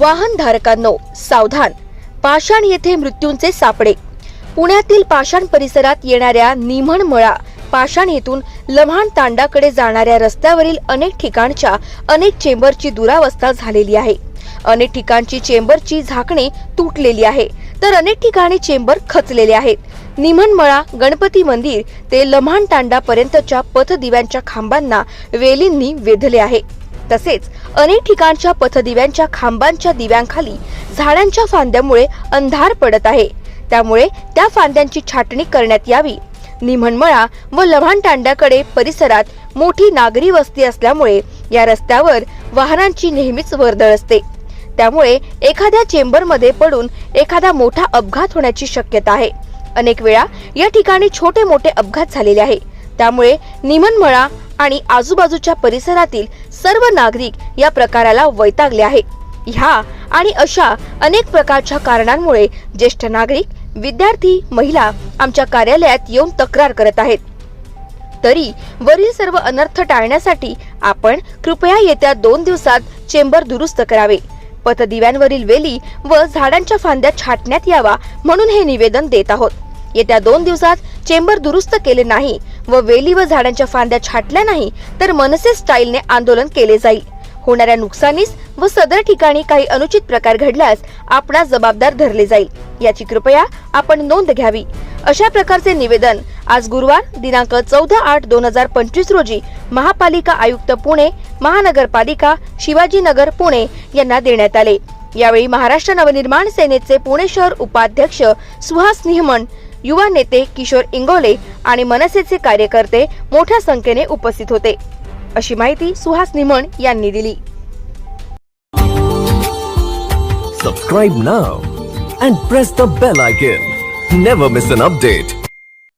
वाहनधारकांनो सावधान. पाषाण येथे मृत्यूंचे सापडे. पुण्यातील पाषाण परिसरात येणाऱ्या निमणमळा पाषाण येथून लम्हाण तांडाकडे जाणाऱ्या रस्त्यावरील अनेक ठिकाणच्या अनेक चेंबरची दुरावस्था झालेली आहे. अनेक ठिकाणची चेंबरची झाकणे तुटलेली आहे. तर अनेक ठिकाणी चेंबर खचलेले आहेत. निमणमळा गणपती मंदिर ते लम्हाण तांडापर्यंतच्या पथदिव्यांच्या खांबांना वेलींनी वेधले आहे. तसेच अनेक ठिकाणच्या पथदिव्यांच्या खांबांच्या दिव्यांखाली झाडांच्या फांद्यामुळे अंधार पडत आहे. त्यामुळे त्या फांद्यांची छाटणी करण्यात यावी. निमणमळा व लव्हाण तांड्याकडे परिसरात मोठी नागरी वस्ती असल्यामुळे या रस्त्यावर वाहनांची नेहमीच वर्दळ असते. त्यामुळे एखाद्या चेंबरमध्ये पडून एखादा मोठा अपघात होण्याची शक्यता आहे. अनेक वेळा या ठिकाणी छोटे मोठे अपघात झालेले आहे. त्यामुळे निमनमळा आणि आजूबाजूच्या परिसरातील सर्व नागरिक या प्रकाराला वैतागले आहे ह्या आणि अशा अनेक प्रकारच्या कारणांमुळे ज्येष्ठ नागरिक विद्यार्थी महिला आमच्या कार्यालयात येऊन तक्रार करत आहेत. तरी वरील सर्व अनर्थ टाळण्यासाठी आपण कृपया येत्या दोन दिवसात चेंबर दुरुस्त करावे. पथदिव्यांवरील वेली व झाडांच्या फांद्या छाटण्यात यावा म्हणून हे निवेदन देत आहोत. येत्या दोन दिवसात चेंबर दुरुस्त केले नाही व वेली व झाडांच्या फांद्या छाटल्या नाही तर मनसे स्टाईलने आंदोलन केले जाईल. होणाऱ्या नुकसानीस व सदर ठिकाणी काही अनुचित प्रकार घडल्यास आपणास जबाबदार धरले जाईल. याची कृपया आपण नोंद घ्यावी. अशा प्रकारचे निवेदन आज गुरुवार दिनांक चौदा आठ दोन हजार पंचवीस रोजी महापालिका आयुक्त पुणे महानगरपालिका शिवाजीनगर पुणे यांना देण्यात आले. यावेळी महाराष्ट्र नवनिर्माण सेनेचे पुणे शहर उपाध्यक्ष सुहास निहमन युवा नेते किशोर इंगोले आणि मनसेचे कार्यकर्ते मोठ्या संख्येने उपस्थित होते. अशी माहिती सुहास निमण यांनी दिली. Subscribe now and press the bell icon never miss an update